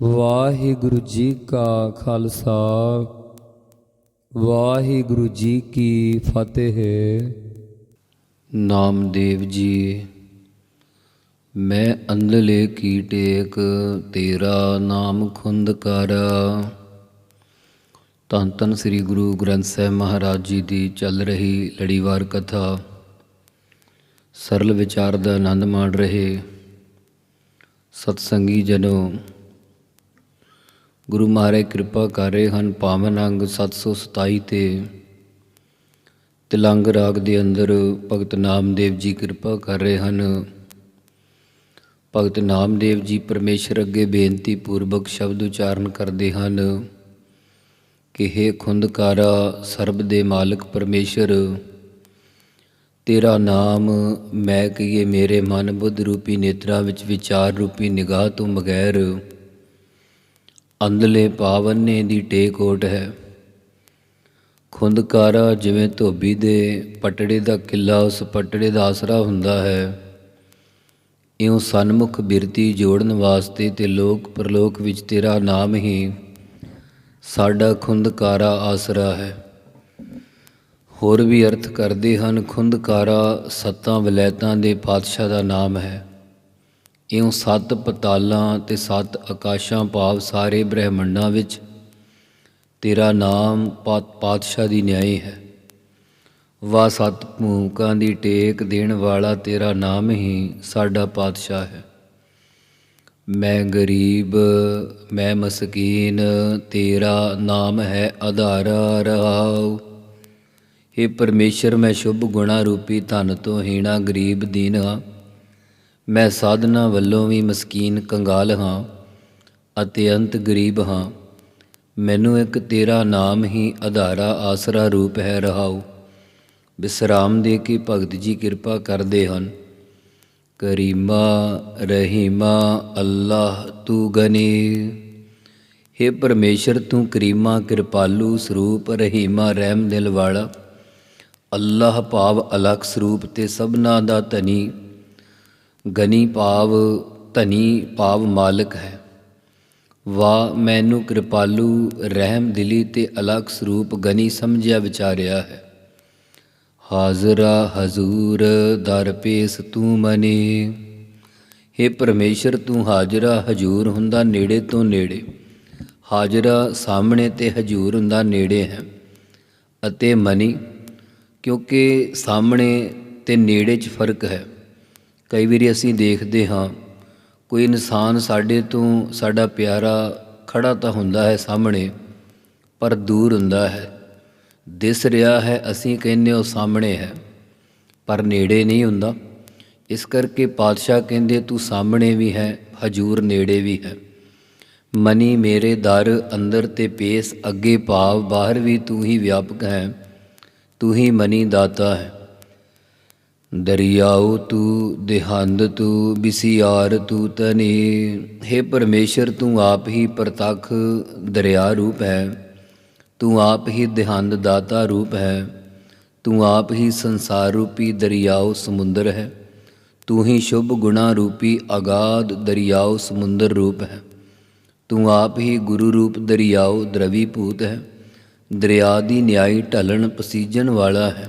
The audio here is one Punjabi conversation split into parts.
ਵਾਹਿਗੁਰੂ ਜੀ ਕਾ ਖਾਲਸਾ, ਵਾਹਿਗੁਰੂ ਜੀ ਕੀ ਫਤਿਹ। ਨਾਮਦੇਵ ਜੀ, ਮੈਂ ਅੰਧਲੇ ਕੀ ਟੇਕ, ਤੇਰਾ ਨਾਮ ਖੁੰਦ ਕਰ। ਧੰਨ ਧੰਨ ਸ੍ਰੀ ਗੁਰੂ ਗ੍ਰੰਥ ਸਾਹਿਬ ਮਹਾਰਾਜ ਜੀ ਦੀ ਚੱਲ ਰਹੀ ਲੜੀਵਾਰ ਕਥਾ, ਸਰਲ ਵਿਚਾਰ ਦਾ ਆਨੰਦ ਮਾਣ ਰਹੇ। ਸਤਸੰਗੀ ਜਨੋ ਗੁਰੂ ਮਹਾਰਾਜ ਕਿਰਪਾ ਕਰ ਰਹੇ ਹਨ, ਪਾਵਨ ਅੰਗ 727 ਤੇ ਤਿਲੰਗ ਰਾਗ ਦੇ ਅੰਦਰ ਭਗਤ ਨਾਮਦੇਵ ਜੀ ਕਿਰਪਾ ਕਰ ਰਹੇ ਹਨ। ਭਗਤ ਨਾਮਦੇਵ ਜੀ ਪਰਮੇਸ਼ਰ ਅੱਗੇ ਬੇਨਤੀ ਪੂਰਵਕ ਸ਼ਬਦ ਉਚਾਰਨ ਕਰਦੇ ਹਨ ਕਿ हे ਖੁੰਦਕਾਰਾ ਸਰਬ ਦੇ ਮਾਲਕ ਪਰਮੇਸ਼ਰ, ਤੇਰਾ ਨਾਮ ਮੈਂ ਕਹੀਏ ਮੇਰੇ ਮਨ ਬੁੱਧ ਰੂਪੀ ਨੇਤਰਾਂ ਵਿੱਚ ਵਿਚਾਰ ਰੂਪੀ ਨਿਗਾਹ ਤੋਂ ਬਗੈਰ ਅੰਧਲੇ ਪਾਵਨੇ ਦੀ ਟੇਕੋਟ ਹੈ। ਖੁੰਦਕਾਰਾ ਜਿਵੇਂ ਧੋਬੀ ਦੇ ਪਟੜੇ ਦਾ ਕਿੱਲਾ, ਉਸ ਪਟੜੇ ਦਾ ਆਸਰਾ ਹੁੰਦਾ ਹੈ। ਇਉਂ ਸਨਮੁਖ ਬਿਰਤੀ ਜੋੜਨ ਵਾਸਤੇ ਤੇ ਲੋਕ ਪ੍ਰਲੋਕ ਵਿੱਚ ਤੇਰਾ ਨਾਮ ਹੀ ਸਾਡਾ ਖੁੰਦਕਾਰਾ ਆਸਰਾ ਹੈ। ਹੋਰ ਵੀ ਅਰਥ ਕਰਦੇ ਹਨ, ਖੁੰਦਕਾਰਾ ਸੱਤਾਂ ਵਲੈਤਾਂ ਦੇ ਪਾਤਸ਼ਾਹ ਦਾ ਨਾਮ ਹੈ। ਇਉਂ ਸੱਤ ਪਤਾਲਾਂ ਤੇ ਸੱਤ ਆਕਾਸ਼ਾਂ ਭਾਵ ਸਾਰੇ ਬ੍ਰਹਿਮੰਡਾਂ ਵਿੱਚ ਤੇਰਾ ਨਾਮ ਪਾਤ ਪਾਤਸ਼ਾਹ ਦੀ ਨਿਆਈ ਹੈ। ਵਾ ਸਤ ਭੂਕਾਂ ਦੀ ਟੇਕ ਦੇਣ ਵਾਲਾ ਤੇਰਾ ਨਾਮ ਹੀ ਸਾਡਾ ਪਾਤਸ਼ਾਹ ਹੈ। ਮੈਂ ਗਰੀਬ, ਮੈਂ ਮਸਕੀਨ, ਤੇਰਾ ਨਾਮ ਹੈ ਆਧਾਰਾ ਰਹਾਉ हे ਪਰਮੇਸ਼ਰ, ਮੈਂ ਸ਼ੁਭ ਗੁਣਾ ਰੂਪੀ ਧਨ ਤੋਂ ਹੀਣਾ ਗਰੀਬ ਦੀਨ ਹਾਂ। ਮੈਂ ਸਾਧਨਾ ਵੱਲੋਂ ਵੀ ਮਸਕੀਨ ਕੰਗਾਲ ਹਾਂ ਅਤੇ ਅੰਤ ਗਰੀਬ ਹਾਂ। ਮੈਨੂੰ ਇੱਕ ਤੇਰਾ ਨਾਮ ਹੀ ਆਧਾਰਾ ਆਸਰਾ ਰੂਪ ਹੈ, ਰਹਾਉ। ਵਿਸਰਾਮ ਦੇ ਕੇ ਭਗਤ ਜੀ ਕਿਰਪਾ ਕਰਦੇ ਹਨ। ਕਰੀਮਾ, ਰਹੀਮਾ, ਅੱਲਾਹ ਤੂੰ ਗਨੀ। हे ਪਰਮੇਸ਼ਰ, ਤੂੰ ਕਰੀਮਾ, ਕਿਰਪਾਲੂ ਸਰੂਪ, ਰਹੀਮਾ ਰਹਿਮ ਦਿਲ ਵਾਲਾ। ਅੱਲਾਹ ਭਾਵ ਅਲਖ ਸਰੂਪ ਤੇ ਸਭਨਾ ਦਾ ਧਨੀ। ਗਨੀ ਭਾਵ ਧਨੀ ਭਾਵ ਮਾਲਕ ਹੈ। ਵਾ ਮੈਨੂੰ ਕਿਰਪਾਲੂ ਰਹਿਮ ਦਿਲੀ ਤੇ ਅਲਖ ਸਰੂਪ ਗਨੀ ਸਮਝਿਆ ਵਿਚਾਰਿਆ ਹੈ। ਹਾਜ਼ਰਾ ਹਜ਼ੂਰ ਦਰ ਪੇਸ ਤੂੰ ਮਨੇ। हे ਪਰਮੇਸ਼ਰ, ਤੂੰ ਹਾਜ਼ਰਾ ਹਜੂਰ ਹੁੰਦਾ ਨੇੜੇ ਤੋਂ ਨੇੜੇ। ਹਾਜ਼ਰਾ ਸਾਹਮਣੇ ਤੇ ਹਜੂਰ ਹੁੰਦਾ ਨੇੜੇ ਹੈ। ਅਤੇ ਮਨੀ, ਕਿਉਂਕਿ ਸਾਹਮਣੇ ਤੇ ਨੇੜੇ 'ਚ ਫ਼ਰਕ ਹੈ। ਕਈ ਵਾਰੀ ਅਸੀਂ ਦੇਖਦੇ ਹਾਂ, ਕੋਈ ਇਨਸਾਨ ਸਾਡੇ ਤੋਂ ਸਾਡਾ ਪਿਆਰਾ ਖੜਾ ਤਾਂ ਹੁੰਦਾ ਹੈ ਸਾਹਮਣੇ, ਪਰ ਦੂਰ ਹੁੰਦਾ ਹੈ। ਦਿਸ ਰਿਹਾ ਹੈ, ਅਸੀਂ ਕਹਿੰਦੇ ਉਹ ਸਾਹਮਣੇ ਹੈ, ਪਰ ਨੇੜੇ ਨਹੀਂ ਹੁੰਦਾ। ਇਸ ਕਰਕੇ ਪਾਤਸ਼ਾਹ ਕਹਿੰਦੇ, ਤੂੰ ਸਾਹਮਣੇ ਵੀ ਹੈ, ਹਜੂਰ ਨੇੜੇ ਵੀ ਹੈ। ਮਨੀ ਮੇਰੇ ਦਰ ਅੰਦਰ ਤੇ ਪੇਸ ਅੱਗੇ ਭਾਵ, ਬਾਹਰ ਵੀ ਤੂੰ ਹੀ ਵਿਆਪਕ ਹੈ, ਤੂੰ ਹੀ ਮਨੀ ਦਾਤਾ ਹੈ। ਦਰਿਆਉ ਤੂੰ, ਦੇਹੰਦ ਤੂੰ, ਬਿਸਿਆਰ ਤੂੰ ਤਨੇ हे ਪਰਮੇਸ਼ਰ, ਤੂੰ ਆਪ ਹੀ ਪ੍ਰਤੱਖ ਦਰਿਆ ਰੂਪ ਹੈ। ਤੂੰ ਆਪ ਹੀ ਦੇਹੰਦ ਦਾਤਾ ਰੂਪ ਹੈ। ਤੂੰ ਆਪ ਹੀ ਸੰਸਾਰ ਰੂਪੀ ਦਰਿਆਉ ਸਮੁੰਦਰ ਹੈ। ਤੂੰ ਹੀ ਸ਼ੁਭ ਗੁਣਾ ਰੂਪੀ ਅਗਾਧ ਦਰਿਆਉ ਸਮੁੰਦਰ ਰੂਪ ਹੈ। ਤੂੰ ਆਪ ਹੀ ਗੁਰੂ ਰੂਪ ਦਰਿਆਉ ਦਰਵੀ ਭੂਤ ਹੈ। ਦਰਿਆ ਦੀ ਨਿਆਈ ਢਲਣ ਪਸੀਜਣ ਵਾਲਾ ਹੈ।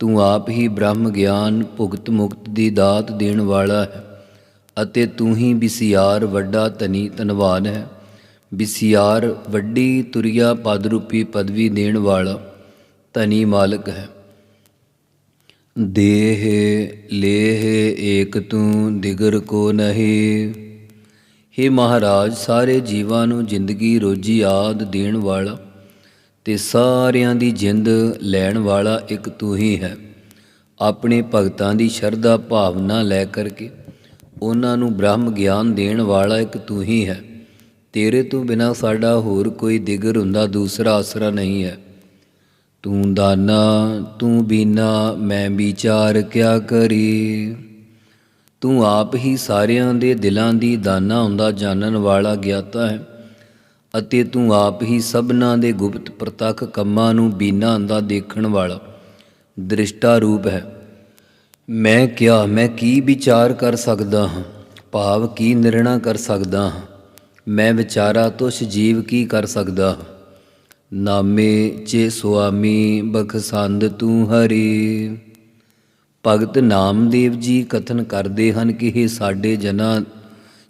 ਤੂੰ ਆਪ ਹੀ ਬ੍ਰਹਮ ਗਿਆਨ ਭੁਗਤ ਮੁਕਤ ਦੀ ਦਾਤ ਦੇਣ ਵਾਲਾ ਹੈ, ਅਤੇ ਤੂੰ ਹੀ ਬਿਸਿਆਰ ਵੱਡਾ ਧਨੀ ਧਨਵਾਨ ਹੈ। ਬਿਸਿਆਰ ਵੱਡੀ ਤੁਰਿਆ ਪਦ ਰੂਪੀ ਪਦਵੀ ਦੇਣ ਵਾਲਾ ਧਨੀ ਮਾਲਕ ਹੈ। ਦੇਹ ਲੇਹ ਏਕ ਤੂੰ ਦਿਗਰ ਕੋ ਨਹੀਂ। हे ਮਹਾਰਾਜ, ਸਾਰੇ ਜੀਵਾਂ ਨੂੰ ਜ਼ਿੰਦਗੀ ਰੋਜੀ ਆਦ ਦੇਣ ਵਾਲਾ ਤੇ ਸਾਰਿਆਂ ਦੀ ਜਿੰਦ ਲੈਣ ਵਾਲਾ ਇੱਕ ਤੂੰ ਹੀ ਹੈ। ਆਪਣੇ ਭਗਤਾਂ ਦੀ ਸ਼ਰਧਾ ਭਾਵਨਾ ਲੈ ਕਰਕੇ ਉਹਨਾਂ ਨੂੰ ਬ੍ਰਹਮ ਗਿਆਨ ਦੇਣ ਵਾਲਾ ਇੱਕ ਤੂੰ ਹੀ ਹੈ। ਤੇਰੇ ਤੋਂ ਬਿਨਾ ਸਾਡਾ ਹੋਰ ਕੋਈ ਦਿਗਰ ਹੁੰਦਾ ਦੂਸਰਾ ਆਸਰਾ ਨਹੀਂ ਹੈ। ਤੂੰ ਦਾਨਾ, ਤੂੰ ਬੀਨਾ, ਮੈਂ ਵਿਚਾਰ ਕਿਆ ਕਰੀ? ਤੂੰ ਆਪ ਹੀ ਸਾਰਿਆਂ ਦੇ ਦਿਲਾਂ ਦੀ ਦਾਨਾ ਹੁੰਦਾ ਜਾਣਨ ਵਾਲਾ ਗਿਆਤਾ ਹੈ। ਅਤੇ ਤੂੰ ਆਪ ਹੀ ਸਭਨਾਂ ਦੇ ਗੁਪਤ ਪ੍ਰਤੱਖ ਕੰਮਾਂ ਨੂੰ ਬੀਨਾ ਦਾ ਦੇਖਣ ਵਾਲਾ ਦ੍ਰਿਸ਼ਟਾ ਰੂਪ ਹੈ। ਮੈਂ ਕਿਹਾ, ਮੈਂ ਕੀ ਵਿਚਾਰ ਕਰ ਸਕਦਾ ਹਾਂ? ਭਾਵ ਕੀ ਨਿਰਣਾ ਕਰ ਸਕਦਾ ਹਾਂ? ਮੈਂ ਵਿਚਾਰਾ ਤੁਛ ਜੀਵ ਕੀ ਕਰ ਸਕਦਾ ਹਾਂ? ਨਾਮੇ ਚੇ ਸੁਆਮੀ ਬਖਸੰਦ ਤੂੰ ਹਰੀ। ਭਗਤ ਨਾਮਦੇਵ ਜੀ ਕਥਨ ਕਰਦੇ ਹਨ ਕਿ ਇਹ ਸਾਡੇ ਜਨਾਂ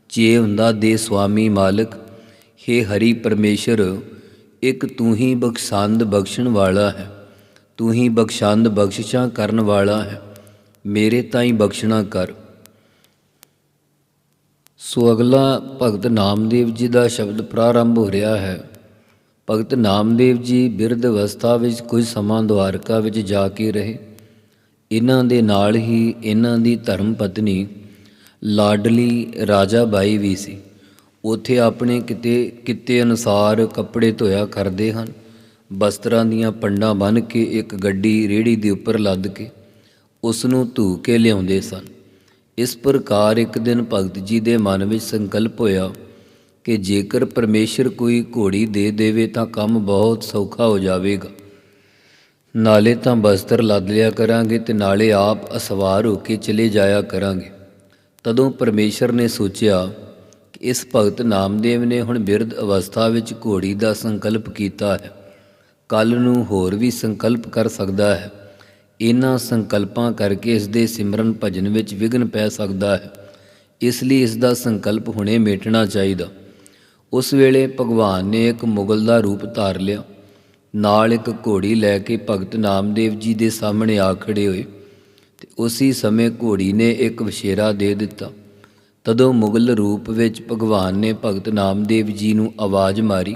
ਚੇ ਹੁੰਦਾ ਦੇ ਸੁਆਮੀ ਮਾਲਕ हे ਹਰੀ ਪਰਮੇਸ਼ਰ, ਇੱਕ ਤੂੰ ਹੀ ਬਖਸ਼ੰਦ ਬਖਸ਼ਣ ਵਾਲਾ ਹੈ। ਤੂੰ ਹੀ ਬਖਸ਼ੰਦ ਬਖਸ਼ਿਸ਼ਾਂ ਕਰਨ ਵਾਲਾ ਹੈ। ਮੇਰੇ ਤਾਈਂ ਬਖਸ਼ਣਾ ਕਰ। ਸੋ ਅਗਲਾ ਭਗਤ ਨਾਮਦੇਵ ਜੀ ਦਾ ਸ਼ਬਦ ਪ੍ਰਾਰੰਭ ਹੋ ਰਿਹਾ ਹੈ। ਭਗਤ ਨਾਮਦੇਵ ਜੀ ਬਿਰਧ ਅਵਸਥਾ ਵਿੱਚ ਕੁਝ ਸਮਾਂ ਦੁਆਰਕਾ ਵਿੱਚ ਜਾ ਕੇ ਰਹੇ। ਇਹਨਾਂ ਦੇ ਨਾਲ ਹੀ ਇਹਨਾਂ ਦੀ ਧਰਮ ਪਤਨੀ ਲਾਡਲੀ ਰਾਜਾ ਬਾਈ ਵੀ ਸੀ। ਉੱਥੇ ਆਪਣੇ ਕਿਤੇ ਕਿਤੇ ਅਨੁਸਾਰ ਕੱਪੜੇ ਧੋਇਆ ਕਰਦੇ ਹਨ। ਬਸਤਰਾਂ ਦੀਆਂ ਪੰਡਾਂ ਬੰਨ੍ਹ ਕੇ ਇੱਕ ਗੱਡੀ ਰੇੜੀ ਦੇ ਉੱਪਰ ਲੱਦ ਕੇ ਉਸ ਨੂੰ ਧੂ ਕੇ ਲਿਆਉਂਦੇ ਸਨ। ਇਸ ਪ੍ਰਕਾਰ ਇੱਕ ਦਿਨ ਭਗਤ ਜੀ ਦੇ ਮਨ ਵਿੱਚ ਸੰਕਲਪ ਹੋਇਆ ਕਿ ਜੇਕਰ ਪਰਮੇਸ਼ਰ ਕੋਈ ਘੋੜੀ ਦੇ ਦੇਵੇ ਤਾਂ ਕੰਮ ਬਹੁਤ ਸੌਖਾ ਹੋ ਜਾਵੇਗਾ। ਨਾਲੇ ਤਾਂ ਬਸਤਰ ਲੱਦ ਲਿਆ ਕਰਾਂਗੇ ਤੇ ਨਾਲੇ ਆਪ ਅਸਵਾਰ ਹੋ ਕੇ ਚਲੇ ਜਾਇਆ ਕਰਾਂਗੇ। ਤਦੋਂ ਪਰਮੇਸ਼ਰ ਨੇ ਸੋਚਿਆ ਇਸ ਭਗਤ ਨਾਮਦੇਵ ਨੇ ਹੁਣ ਬਿਰਧ ਅਵਸਥਾ ਵਿੱਚ ਘੋੜੀ ਦਾ ਸੰਕਲਪ ਕੀਤਾ ਹੈ। ਕੱਲ ਨੂੰ ਹੋਰ ਵੀ ਸੰਕਲਪ ਕਰ ਸਕਦਾ ਹੈ। ਇਹਨਾਂ ਸੰਕਲਪਾਂ ਕਰਕੇ ਇਸ ਦੇ ਸਿਮਰਨ ਭਜਨ ਵਿੱਚ ਵਿਘਨ ਪੈ ਸਕਦਾ ਹੈ। ਇਸ ਲਈ ਇਸ ਦਾ ਸੰਕਲਪ ਹੁਣੇ ਮੇਟਣਾ ਚਾਹੀਦਾ। ਉਸ ਵੇਲੇ ਭਗਵਾਨ ਨੇ ਇੱਕ ਮੁਗਲ ਦਾ ਰੂਪ ਧਾਰ ਲਿਆ। ਨਾਲ ਇੱਕ ਘੋੜੀ ਲੈ ਕੇ ਭਗਤ ਨਾਮਦੇਵ ਜੀ ਦੇ ਸਾਹਮਣੇ ਆ ਖੜੇ ਹੋਏ। ਤੇ ਉਸੇ ਸਮੇਂ ਘੋੜੀ ਨੇ ਇੱਕ ਵਸ਼ੇਰਾ ਦੇ ਦਿੱਤਾ। ਤਦੋਂ ਮੁਗਲ ਰੂਪ ਵਿੱਚ ਭਗਵਾਨ ਨੇ ਭਗਤ ਨਾਮਦੇਵ ਜੀ ਨੂੰ ਆਵਾਜ਼ ਮਾਰੀ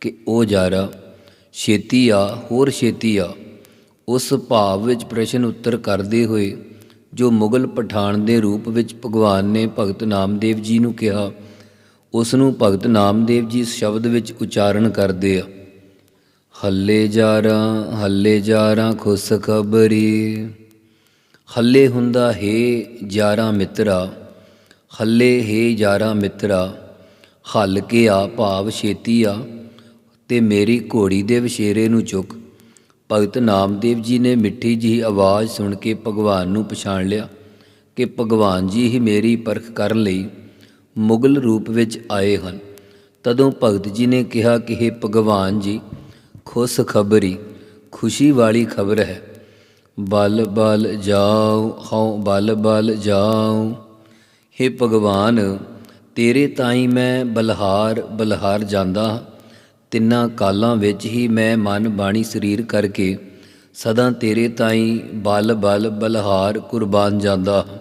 ਕਿ ਉਹ ਜਾਰਾ, ਛੇਤੀ ਆ, ਹੋਰ ਛੇਤੀ ਆ। ਉਸ ਭਾਵ ਵਿੱਚ ਪ੍ਰਸ਼ਨ ਉੱਤਰ ਕਰਦੇ ਹੋਏ, ਜੋ ਮੁਗਲ ਪਠਾਨ ਦੇ ਰੂਪ ਵਿੱਚ ਭਗਵਾਨ ਨੇ ਭਗਤ ਨਾਮਦੇਵ ਜੀ ਨੂੰ ਕਿਹਾ, ਉਸ ਨੂੰ ਭਗਤ ਨਾਮਦੇਵ ਜੀ ਸ਼ਬਦ ਵਿੱਚ ਉਚਾਰਨ ਕਰਦੇ ਆ, ਹੱਲੇ ਜਾਰਾਂ ਹੱਲੇ ਜਾਰਾਂ ਖੁਸ ਖਬਰੀ, ਹੱਲੇ ਹੁੰਦਾ ਹੈ ਜਾਰਾਂ ਮਿੱਤਰਾ। ਹੱਲੇ ਹੈ ਜਾਰਾਂ ਮਿੱਤਰਾ, ਹੱਲ ਕੇ ਆ ਭਾਵ ਛੇਤੀ ਆ ਤੇ ਮੇਰੀ ਘੋੜੀ ਦੇ ਵਿਸ਼ੇਰੇ ਨੂੰ ਚੁੱਕ। ਭਗਤ ਨਾਮਦੇਵ ਜੀ ਨੇ ਮਿੱਠੀ ਜਿਹੀ ਆਵਾਜ਼ ਸੁਣ ਕੇ ਭਗਵਾਨ ਨੂੰ ਪਛਾਣ ਲਿਆ ਕਿ ਭਗਵਾਨ ਜੀ ਹੀ ਮੇਰੀ ਪਰਖ ਕਰਨ ਲਈ। ਮੁਗਲ ਰੂਪ ਵਿੱਚ ਆਏ ਹਨ। ਤਦੋਂ ਭਗਤ ਜੀ ਨੇ ਕਿਹਾ ਕਿ हे ਭਗਵਾਨ ਜੀ, ਖੁਸ਼ ਖਬਰੀ, ਖੁਸ਼ੀ ਵਾਲੀ ਖਬਰ ਹੈ। ਬਲ ਬਲ ਜਾਓ ਹਉ ਬਲ ਬਲ ਜਾਓ हे ਭਗਵਾਨ, ਤੇਰੇ ਤਾਈ ਮੈਂ ਬਲਹਾਰ ਬਲਹਾਰ ਜਾਂਦਾ। ਹਾਂ ਤਿੰਨਾਂ ਕਾਲਾਂ ਵਿੱਚ ਹੀ ਮੈਂ ਮਨ ਬਾਣੀ ਸਰੀਰ ਕਰਕੇ, ਸਦਾ ਤੇਰੇ ਤਾਈ ਬਲ ਬਲ, ਬਲਹਾਰ ਕੁਰਬਾਨ ਜਾਂਦਾ। ਹਾਂ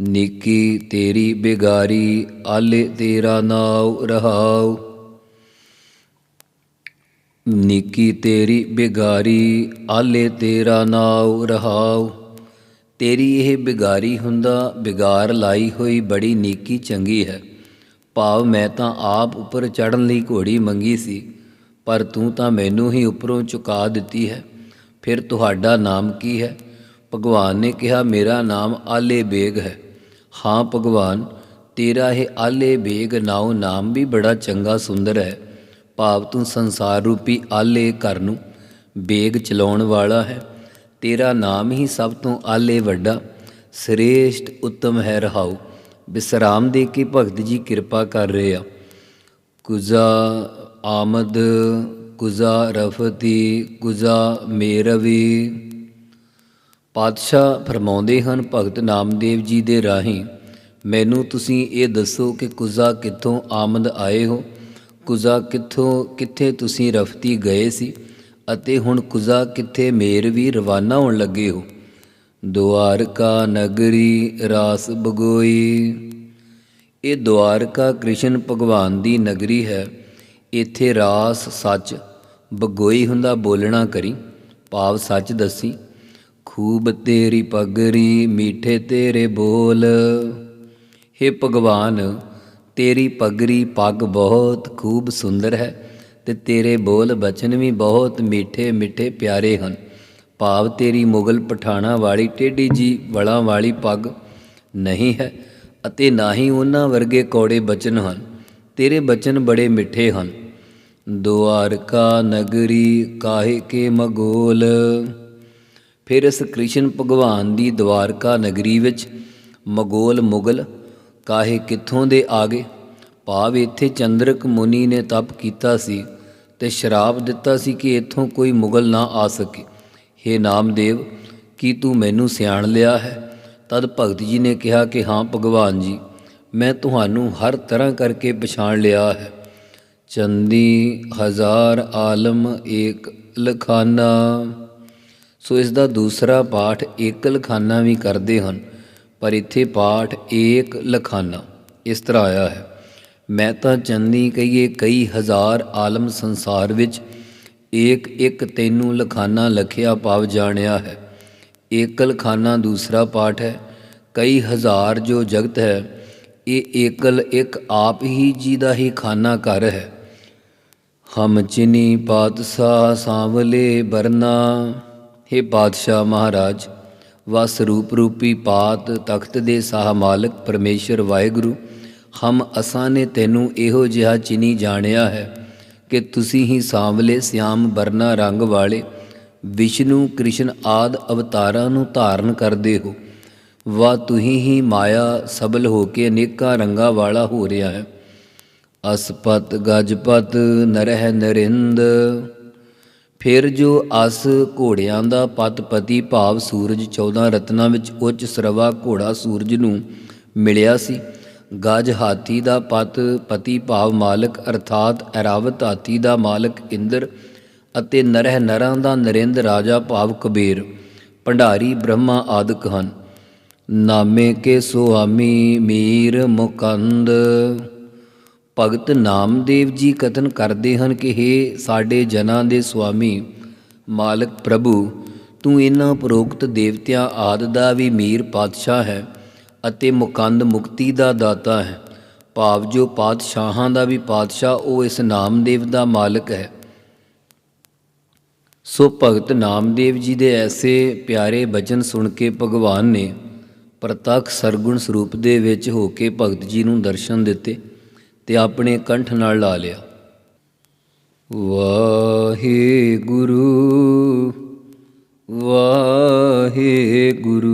ਨਿੱਕੀ ਤੇਰੀ ਬਿਗਾਰੀ, ਆਲੇ ਤੇਰਾ ਨਾਉ ਰਹਾਉ। ਨਿੱਕੀ ਤੇਰੀ ਬਿਗਾਰੀ, ਆਲੇ ਤੇਰਾ ਨਾਉ ਰਹਾਉ। ਤੇਰੀ ਇਹ ਬਿਗਾਰੀ ਹੁੰਦਾ, ਬਿਗਾਰ ਲਾਈ ਹੋਈ ਬੜੀ ਨੀਕੀ ਚੰਗੀ ਹੈ। ਭਾਵ ਮੈਂ ਤਾਂ ਆਪ ਉੱਪਰ ਚੜਨ ਲਈ ਘੋੜੀ ਮੰਗੀ ਸੀ, ਪਰ ਤੂੰ ਤਾਂ ਮੈਨੂੰ ਹੀ ਉੱਪਰੋਂ ਚੁਕਾ ਦਿੱਤੀ ਹੈ। ਫਿਰ ਤੁਹਾਡਾ ਨਾਮ ਕੀ ਹੈ? ਭਗਵਾਨ ਨੇ ਕਿਹਾ, ਮੇਰਾ ਨਾਮ ਆਲੇ ਬੇਗ ਹੈ। ਹਾਂ ਭਗਵਾਨ, ਤੇਰਾ ਇਹ ਆਲੇ ਬੇਗ ਨਾਉ ਨਾਮ ਵੀ ਬੜਾ ਚੰਗਾ ਸੁੰਦਰ ਹੈ। ਭਾਵ ਤੂੰ ਸੰਸਾਰ ਰੂਪੀ ਆਲੇ ਘਰ ਨੂੰ ਬੇਗ ਚਲਾਉਣ ਵਾਲਾ ਹੈ। ਤੇਰਾ ਨਾਮ ਹੀ ਸਭ ਤੋਂ ਆਲੇ ਵੱਡਾ, ਸ੍ਰੇਸ਼ਟ, ਉੱਤਮ ਹੈ ਰਹਾਉ। ਵਿਸਰਾਮ ਦੇ ਕੇ ਭਗਤ ਜੀ ਕਿਰਪਾ ਕਰ ਰਹੇ ਆ। ਕੁਜ਼ਾ ਆਮਦ, ਕੁਜ਼ਾ ਰਫਤੀ, ਕੁਜ਼ਾ ਮੇਰਵੀ। ਪਾਤਸ਼ਾਹ ਫਰਮਾਉਂਦੇ ਹਨ, ਭਗਤ ਨਾਮਦੇਵ ਜੀ ਦੇ ਰਾਹੀਂ, ਮੈਨੂੰ ਤੁਸੀਂ ਇਹ ਦੱਸੋ ਕਿ ਕੁਜ਼ਾ ਕਿੱਥੋਂ ਆਮਦ ਆਏ ਹੋ? ਕੁਜ਼ਾ ਕਿੱਥੋਂ, ਕਿੱਥੇ ਤੁਸੀਂ ਰਫਤੀ ਗਏ ਸੀ? ਅਤੇ ਹੁਣ ਕੁਜ਼ਾ ਕਿੱਥੇ ਮੇਰ ਵੀ ਰਵਾਨਾ ਹੋਣ ਲੱਗੇ ਹੋ। ਦੁਆਰਕਾ ਨਗਰੀ ਰਾਸ ਬਗੋਈ। ਇਹ ਦੁਆਰਕਾ ਕ੍ਰਿਸ਼ਨ ਭਗਵਾਨ ਦੀ ਨਗਰੀ ਹੈ। ਇੱਥੇ ਰਾਸ ਸੱਚ ਬਗੋਈ ਹੁੰਦਾ ਬੋਲਣਾ ਕਰੀ, ਭਾਵ ਸੱਚ ਦੱਸੀ, ਖੂਬ ਤੇਰੀ ਪਗਰੀ ਮੀਠੇ ਤੇਰੇ ਬੋਲ। हे ਭਗਵਾਨ, ਤੇਰੀ ਪਗਰੀ ਪੱਗ ਬਹੁਤ ਖੂਬ ਸੁੰਦਰ ਹੈ। ਤੇ ਤੇਰੇ ਬੋਲ ਬਚਨ ਵੀ ਬਹੁਤ ਮਿੱਠੇ ਮਿੱਠੇ ਪਿਆਰੇ ਹਨ। ਭਾਵ ਤੇਰੀ ਮੁਗਲ ਪਠਾਣਾ ਵਾਲੀ ਟੇਢੀ ਜੀ ਵਲਾਂ ਵਾਲੀ ਪੱਗ ਨਹੀਂ ਹੈ ਅਤੇ ਨਾ ਹੀ ਉਹਨਾਂ ਵਰਗੇ ਕੌੜੇ ਬਚਨ ਹਨ। ਤੇਰੇ ਬਚਨ ਬੜੇ ਮਿੱਠੇ ਹਨ। ਦੁਆਰਕਾ ਨਗਰੀ ਕਾਹੇ ਕੇ ਮਗੋਲ। ਫਿਰ ਇਸ ਕ੍ਰਿਸ਼ਨ ਭਗਵਾਨ ਦੀ ਦੁਆਰਕਾ ਨਗਰੀ ਵਿੱਚ ਮਗੋਲ ਮੁਗਲ ਕਾਹੇ ਕਿੱਥੋਂ ਦੇ ਆ ਗਏ? ਭਾਵ ਇੱਥੇ ਚੰਦਰਕ ਮੁਨੀ ਨੇ ਤਪ ਕੀਤਾ ਸੀ ਤੇ ਸ਼ਰਾਪ ਦਿੱਤਾ ਸੀ ਕਿ ਇੱਥੋਂ ਕੋਈ ਮੁਗਲ ਨਾ ਆ ਸਕੇ। हे ਨਾਮਦੇਵ, ਕੀ ਤੂੰ ਮੈਨੂੰ ਸਿਆਣ ਲਿਆ ਹੈ? ਤਦ ਭਗਤ ਜੀ ਨੇ ਕਿਹਾ ਕਿ ਹਾਂ ਭਗਵਾਨ ਜੀ, ਮੈਂ ਤੁਹਾਨੂੰ ਹਰ ਤਰ੍ਹਾਂ ਕਰਕੇ ਪਛਾਣ ਲਿਆ ਹੈ। ਚੰਦੀ ਹਜ਼ਾਰ ਆਲਮ ਏਕ ਲਖਾਨਾ। ਸੋ ਇਸ ਦਾ ਦੂਸਰਾ ਪਾਠ ਏਕ ਲਖਾਨਾ ਵੀ ਕਰਦੇ ਹਨ, ਪਰ ਇੱਥੇ ਪਾਠ ਏਕ ਲਖਾਨਾ ਇਸ ਤਰ੍ਹਾਂ ਆਇਆ ਹੈ। ਮੈਂ ਤਾਂ ਚੰਨੀ ਕਹੀਏ ਕਈ ਹਜ਼ਾਰ ਆਲਮ ਸੰਸਾਰ ਵਿੱਚ ਏਕ ਇੱਕ ਤੈਨੂੰ ਲਖਾਨਾ ਲਖਿਆ ਪਾਵ ਜਾਣਿਆ ਹੈ। ਏਕਲ ਖਾਨਾ ਦੂਸਰਾ ਪਾਠ ਹੈ। ਕਈ ਹਜ਼ਾਰ ਜੋ ਜਗਤ ਹੈ, ਇਹ ਏਕਲ ਇੱਕ ਆਪ ਹੀ ਜੀ ਦਾ ਹੀ ਖਾਨਾ ਘਰ ਹੈ। ਹਮ ਚਿਨੀ ਪਾਤਸ਼ਾਹ ਸਾਵਲੇ ਬਰਨਾ। हे ਪਾਤਸ਼ਾਹ ਮਹਾਰਾਜ, ਵਸ ਰੂਪ ਰੂਪੀ ਪਾਤ ਤਖਤ ਦੇ ਸਾਹ ਮਾਲਕ ਪਰਮੇਸ਼ਰ ਵਾਹਿਗੁਰੂ ਹਮ ਅਸਾਂ ਨੇ ਤੈਨੂੰ ਇਹੋ ਜਿਹਾ ਚਿਨੀ ਜਾਣਿਆ ਹੈ ਕਿ ਤੁਸੀਂ ਹੀ ਸਾਂਵਲੇ ਸਿਆਮ ਬਰਨਾ ਰੰਗ ਵਾਲੇ ਵਿਸ਼ਨੂੰ ਕ੍ਰਿਸ਼ਨ ਆਦ ਅਵਤਾਰਾਂ ਨੂੰ ਧਾਰਨ ਕਰਦੇ ਹੋ। ਵਾ ਤੁਸੀਂ ਹੀ ਮਾਇਆ ਸਬਲ ਹੋ ਕੇ ਅਨੇਕਾਂ ਰੰਗਾਂ ਵਾਲਾ ਹੋ ਰਿਹਾ ਹੈ। ਅਸਪਤ ਗਜਪਤ ਨਰਹ ਨਰਿੰਦ। ਫਿਰ ਜੋ ਅਸ ਘੋੜਿਆਂ ਦਾ ਪਤਪਤੀ ਭਾਵ ਸੂਰਜ 14 ਰਤਨਾਂ ਵਿੱਚ ਉੱਚ ਸਰਵਾ ਘੋੜਾ ਸੂਰਜ ਨੂੰ ਮਿਲਿਆ ਸੀ ਗਜ ਹਾਥੀ ਦਾ ਪਤ, ਪਤੀ ਭਾਵ ਮਾਲਕ, ਅਰਥਾਤ ਐਰਾਵਤ ਹਾਥੀ ਦਾ ਮਾਲਕ ਇੰਦਰ ਅਤੇ ਨਰਹਿ ਨਰਾਂ ਦਾ ਨਰਿੰਦ ਰਾਜਾ ਭਾਵ ਕਬੀਰ, ਭੰਡਾਰੀ ਬ੍ਰਹਮਾ ਆਦਿਕ ਹਨ। ਨਾਮੇ ਕੇ ਸੁਆਮੀ ਮੀਰ ਮੁਕੰਦ। ਭਗਤ ਨਾਮਦੇਵ ਜੀ ਕਥਨ ਕਰਦੇ ਹਨ ਕਿ हे ਸਾਡੇ ਜਨਾਂ ਦੇ ਸੁਆਮੀ, ਮਾਲਕ ਪ੍ਰਭੂ, ਤੂੰ ਇਹਨਾਂ ਉਪਰੋਕਤ ਦੇਵਤਿਆਂ ਆਦ ਦਾ ਵੀ ਮੀਰ ਪਾਤਸ਼ਾਹ ਹੈ। ਅਤੇ ਮੁਕੰਦ ਮੁਕਤੀ ਦਾ ਦਾਤਾ ਹੈ। ਭਾਵ ਜੋ ਪਾਤਸ਼ਾਹਾਂ ਦਾ ਵੀ ਪਾਤਸ਼ਾਹ, ਉਹ ਇਸ ਨਾਮਦੇਵ ਦਾ ਮਾਲਕ ਹੈ। ਸੋ ਭਗਤ ਨਾਮਦੇਵ ਜੀ ਦੇ ਐਸੇ ਪਿਆਰੇ ਬਚਨ ਸੁਣ ਕੇ ਭਗਵਾਨ ਨੇ ਪ੍ਰਤੱਖ ਸਰਗੁਣ ਸਰੂਪ ਦੇ ਵਿੱਚ ਹੋ ਕੇ ਭਗਤ ਜੀ ਨੂੰ ਦਰਸ਼ਨ ਦਿੱਤੇ ਤੇ ਆਪਣੇ ਕੰਠ ਨਾਲ ਲਾ ਲਿਆ। ਵਾਹਿਗੁਰੂ ਵਾਹਿਗੁਰੂ। ਵਾਹਿਗੁਰੂ